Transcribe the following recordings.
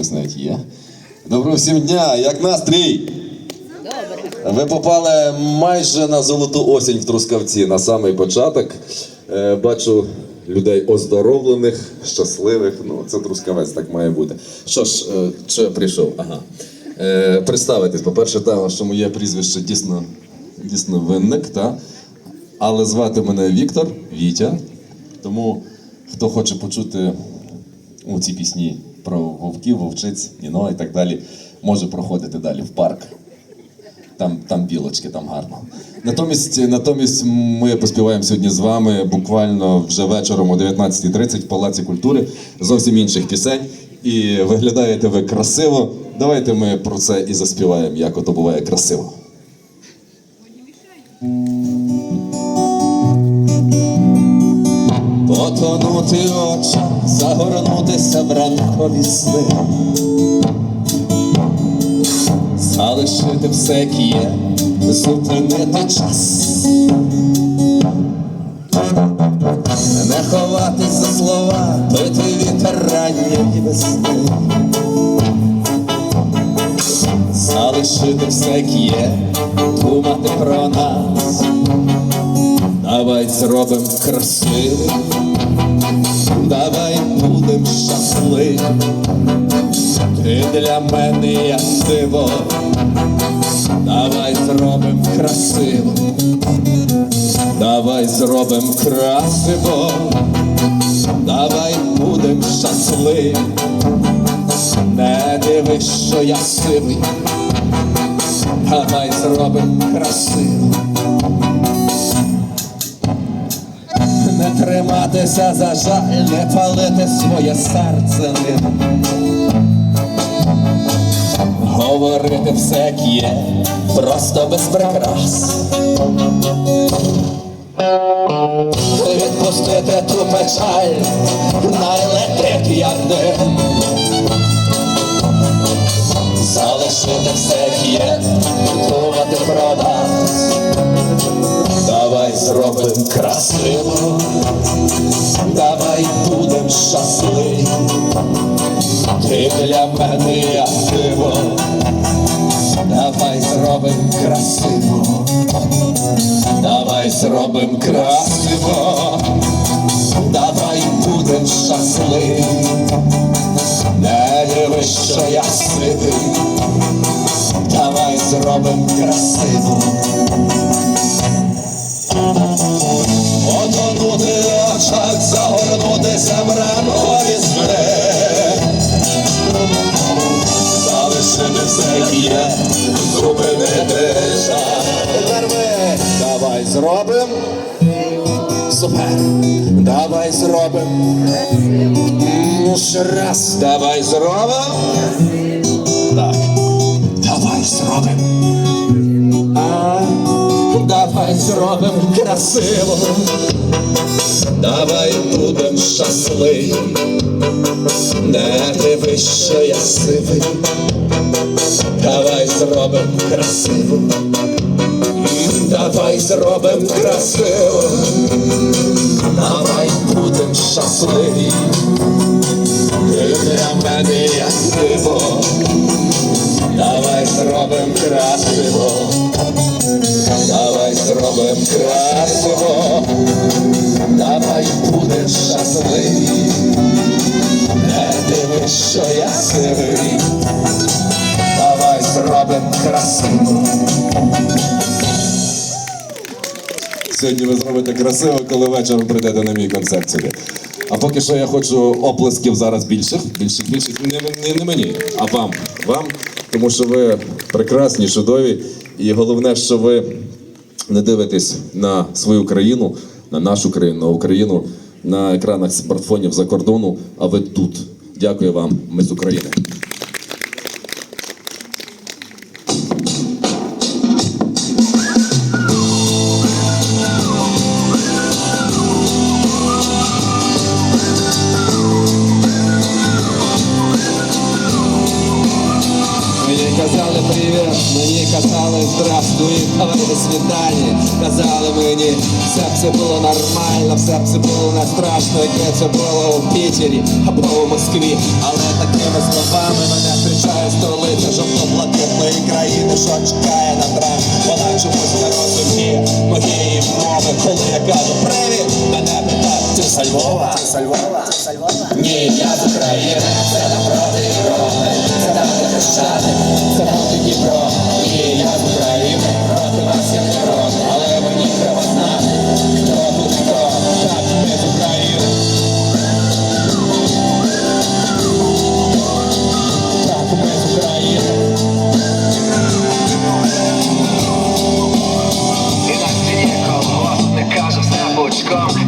Ось навіть є. Доброго всім дня! Як настрій? Ви попали майже на золоту осінь в Трускавці, на самий початок. Е, Бачу людей оздоровлених, щасливих. Ну, це Трускавець, так має бути. Що ж, е, що я прийшов? Ага. Е, Представитись, по-перше, та, що моє прізвище дійсно, дійсно винник, та? але звати мене Віктор, Вітя. Тому хто хоче почути у ці пісні про вовків, вовчиць, Ніно і так далі, може проходити далі в парк. Там, там білочки, там гарно. Натомість, натомість ми поспіваємо сьогодні з вами буквально вже вечором о 19.30 в Палаці культури зовсім інших пісень. І виглядаєте ви красиво. Давайте ми про це і заспіваємо, як ото буває красиво. Потонути в очах, загорнутися в ранкові сни. Залишити все, як є, зупинити час. Не ховатись за слова, пити вітер ранньої весни. Залишити все, як є, думати про нас. Давай зробим красивим, давай будем щасливі. Ти для мене як диво, давай зробим красиво, давай зробим красиво, давай будем щасливі. Не дивись, що я сивий, давай зробим красиво. Триматися за жаль, не палити своє серце ним. Говорити все, як є, просто без прикрас. Відпустити ту печаль, найлетить як дим. Залишити все, як є, думати про нас. Зробим красиво, давай будем щасливі. Ти для мене як диво, давай зробим красиво, давай зробим красиво, давай будем щасливі. Не дивись, що я сивий, давай зробим красиво. Зробим. Супер. Давай зробим. Ну, ще раз. Давай зробим. Так. Давай зробим. А, давай зробим красиво. Давай будем щасливі. Не дивись, що я сивий. Давай зробим красиво. Давай зробим красиво. Давай будем щасливі. Для мене як диво. Давай зробим красиво. Давай зробим красиво. Давай будеш щасливі. Не дивись, що я сивий. Давай зробим красиво. Сьогодні ви зробите красиво, коли вечором прийдете на мій концерт сюди. А поки що я хочу оплесків зараз більших, більших, більших. Не, не, не мені, а вам. Вам, тому що ви прекрасні, чудові. І головне, що ви не дивитесь на свою країну, на нашу країну, на Україну на екранах смартфонів за кордону, а ви тут. Дякую вам, ми з України. Все б це було нормально, все це було не страшно, яке це було у Пітері або у Москві. Але такими словами мене зустрічає столиця жовто-блакитної країни, що чекає на трем. Вона чомусь не розуміє моєї мови, коли я кажу привіт, мене питають, ти з Львова? Ти з Львова? Ні, я з України, це напроти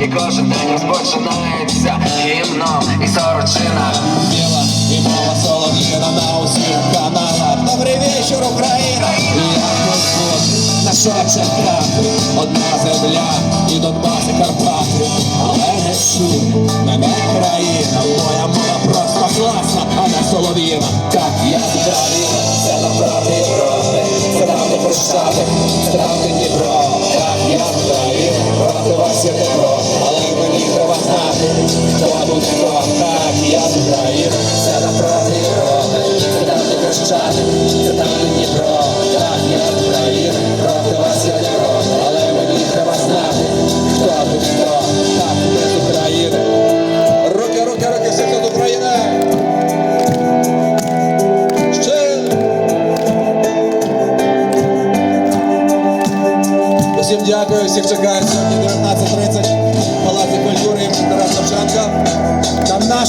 І кожен день розпочинається гімном і сорочина Діла і мова солов'їна на усіх каналах. Добрий вечір, Україна! Як нас звуть, на що чекати? Одна земля і Донбас і Карпати. Але не чуй, мене країна,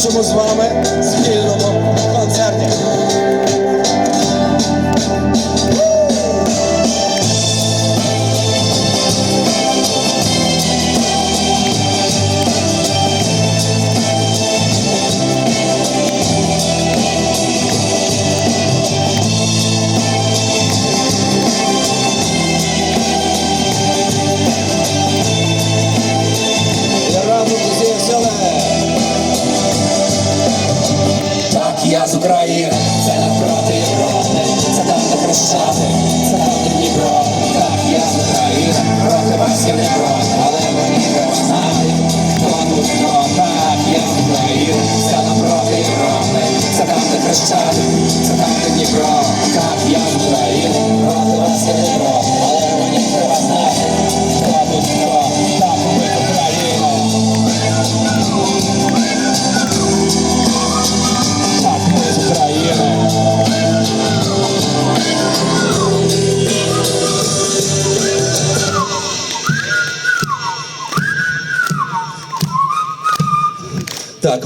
нашому з вами спільному концерті.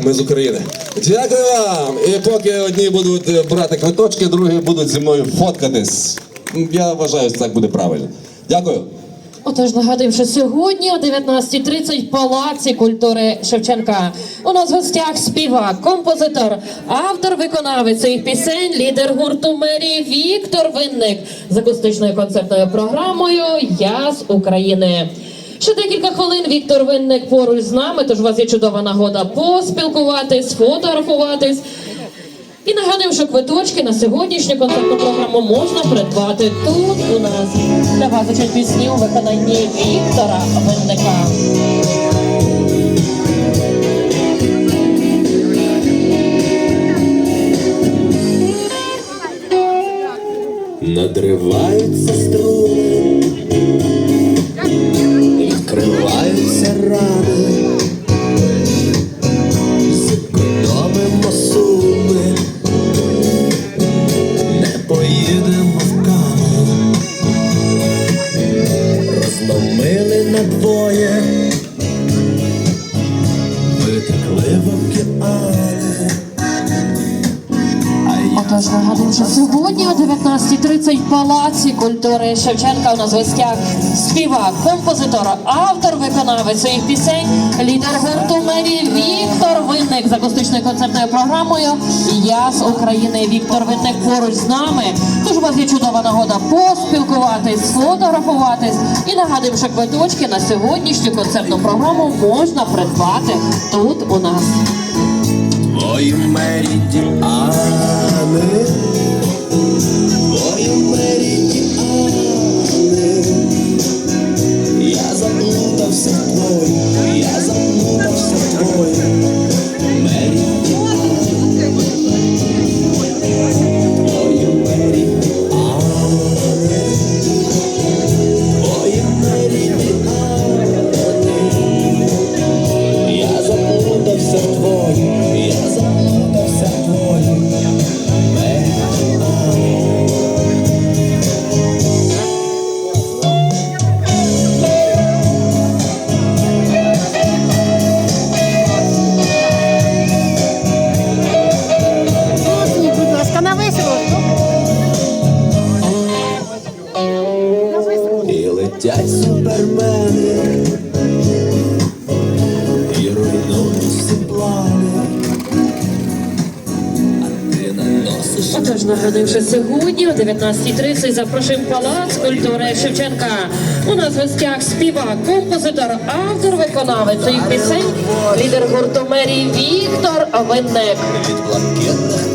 Ми з України. Дякую вам! І поки одні будуть е, брати квиточки, другі будуть зі мною фоткатись. Я вважаю, що так буде правильно. Дякую. Отож, нагадуємо, що сьогодні о 19.30 в Палаці культури Шевченка. У нас в гостях співак, композитор, автор, виконавець своїх пісень, лідер гурту мерії Віктор Винник з акустичною концертною програмою Я з України. Ще декілька хвилин Віктор Винник поруч з нами, тож у вас є чудова нагода поспілкуватись, фотографуватись. І нагадуємо, що квиточки на сьогоднішню концертну програму можна придбати тут у нас. Для вас звучать пісні у виконанні Віктора Винника. Надриваються струни, відкриваються рани, зекономимо суми, не поїдемо в Кани, розломили надвоє, витекли в океани. Отож, нагадуємо, що сьогодні о 19.30 в Палаці культури Шевченка у нас гостях співак, композитор, автор, виконавець своїх пісень, лідер гурту мерії Віктор Винник з акустичною концертною програмою Я з України. Віктор Винник поруч з нами. Тож у вас є чудова нагода поспілкуватись, сфотографуватись. І нагадуємо, що квиточки на сьогоднішню концертну програму можна придбати тут у нас. Твої меридіани летять супермени і руйнують всі плани. А ти наносиш. Отож, сьогодні о 19.30 запрошуємо палац культури Шевченка. У нас в гостях співак, композитор, автор, виконавець своїх пісень, лідер гурту мерії Віктор Овенник. від блакитних